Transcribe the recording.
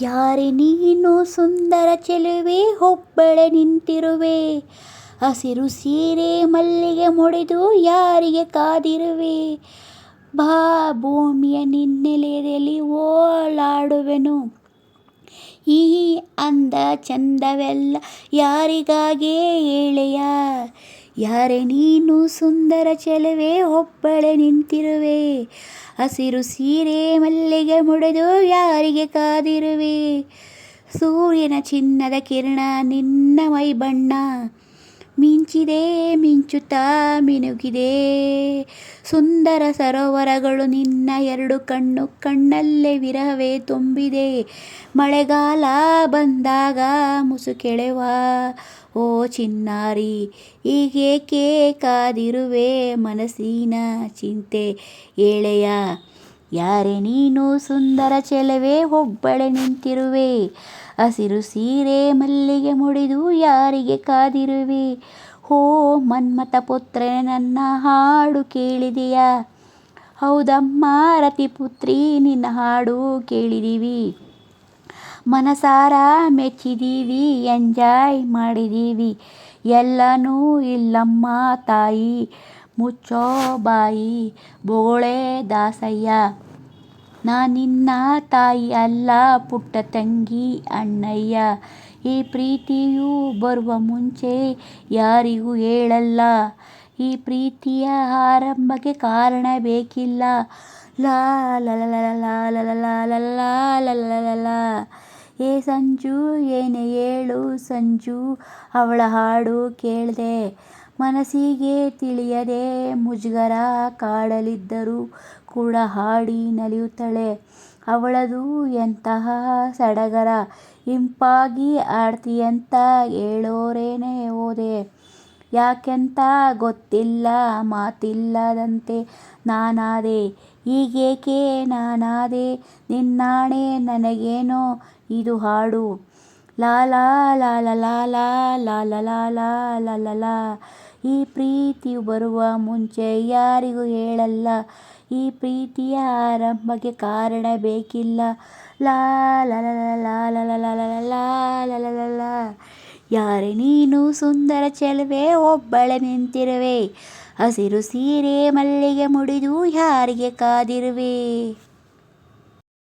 ಯಾರೇ ನೀನು ಸುಂದರ ಚೆಲುವೆ ಹೊಬ್ಬಳೆ ನಿಂತಿರುವೆ. ಹಸಿರು ಸೀರೆ ಮಲ್ಲಿಗೆ ಮುಡಿದು ಯಾರಿಗೆ ಕಾದಿರುವೆ. ಬಾ, ಭೂಮಿಯ ನಿನ್ನೆಲೆಯಲ್ಲಿ ಓಲಾಡುವೆನು. ಈ ಅಂದ ಚಂದವೆಲ್ಲ ಯಾರಿಗಾಗೇ ಏಳೆಯ ಯಾರೆ ನೀನು ಸುಂದರ ಚೆಲುವೆ ಒಬ್ಬಳೆ ನಿಂತಿರುವೆ. ಹಸಿರು ಸೀರೆ ಮಲ್ಲಿಗೆ ಮುಡಿದು ಯಾರಿಗೆ ಕಾದಿರುವೆ? ಸೂರ್ಯನ ಚಿನ್ನದ ಕಿರಣ ನಿನ್ನ ಮೈ ಬಣ್ಣ. ಮಿಂಚಿದೆ, ಮಿಂಚುತ್ತಾ, ಮಿನುಗಿದೆ. ಸುಂದರ ಸರೋವರಗಳು ನಿನ್ನ ಎರಡು ಕಣ್ಣು. ಕಣ್ಣಲ್ಲೇ ವಿರಹವೇ ತುಂಬಿದೆ. ಮಳೆಗಾಲ ಬಂದಾಗ ಮುಸುಕೆಳೆವ. ಓ ಚಿನ್ನಾರಿ ಹೀಗೆ ಕಾದಿರುವೆ ಮನಸ್ಸಿನ ಚಿಂತೆ? ಏಳೆಯ, ಯಾರೇ ನೀನು ಸುಂದರ ಚೆಲವೇ ಒಬ್ಬಳೆ ನಿಂತಿರುವೆ. ಹಸಿರು ಸೀರೆ ಮಲ್ಲಿಗೆ ಮುಡಿದು ಯಾರಿಗೆ ಕಾದಿರುವೆ? ಓ ಮನ್ಮಥ ಪುತ್ರ, ನನ್ನ ಹಾಡು ಕೇಳಿದೆಯಾ. ಹೌದಮ್ಮ ರತಿ ಪುತ್ರಿ ನಿನ್ನ ಹಾಡು ಕೇಳಿದೀವಿ. ಮನಸಾರ ಮೆಚ್ಚಿದೀವಿ, ಎಂಜಾಯ್ ಮಾಡಿದೀವಿ. ಎಲ್ಲನೂ ಇಲ್ಲಮ್ಮ ತಾಯಿ, ಮುಚ್ಚೋ ಬಾಯಿ, ಬೋಳೆ ದಾಸಯ್ಯ. ನಾ ನಿನ್ನ ತಾಯಿ ಅಲ್ಲ, ಪುಟ್ಟ ತಂಗಿ ಅಣ್ಣಯ್ಯ. ಈ ಪ್ರೀತಿಯು ಬರುವ ಮುಂಚೆ ಯಾರಿಗೂ ಹೇಳಲ್ಲ. ಈ ಪ್ರೀತಿಯ ಆರಂಭಕ್ಕೆ ಕಾರಣ ಬೇಕಿಲ್ಲ. ಲಾ ಲ ಏ ಸಂಜು, ಏನೇ ಹೇಳು ಸಂಜು, ಅವಳ ಹಾಡು ಕೇಳಿದೆ. ಮನಸ್ಸಿಗೆ ತಿಳಿಯದೆ ಮುಜುಗರ ಕಾಡಲಿದ್ದರೂ ಕೂಡ ಹಾಡಿ ನಲಿಯುತ್ತಳೆ. ಅವಳದು ಎಂತಹ ಸಡಗರ. ಇಂಪಾಗಿ ಆಡ್ತೀಯಂತ ಹೇಳೋರೇನೇ ಓದೆ. ಯಾಕೆಂತ ಗೊತ್ತಿಲ್ಲ ಮಾತಿಲ್ಲದಂತೆ ನಾನಾದೆ ಈಗೇಕೆ ನಾನಾದೆ ನಿನ್ನಾಣೆ ನನಗೇನೋ ಇದು ಹಾಡು ಲಾಲಾ ಲಾ ಲಾ ಲಾ ಲಾ ಲಾ ಲಾ ಲಾ ಲಾ ಲಾ ಲಾ ಲಾ ಲಾ ಈ ಪ್ರೀತಿಯು ಬರುವ ಮುಂಚೆ ಯಾರಿಗೂ ಹೇಳಲ್ಲ ಈ ಪ್ರೀತಿಯ ಆರಂಭಕ್ಕೆ ಕಾರಣ ಬೇಕಿಲ್ಲ ಲಾ ಲಾ ಲಾ ಲಾ ಲಾ ಲಾ ಲಾ ಲಾ ಯಾರೇ ನೀನು ಸುಂದರ ಚೆಲುವೆ ಒಬ್ಬಳೆ ನಿಂತಿರುವೆ. ಹಸಿರು ಸೀರೆ ಮಲ್ಲಿಗೆ ಮುಡಿದು ಯಾರಿಗೆ ಕಾದಿರುವೆ?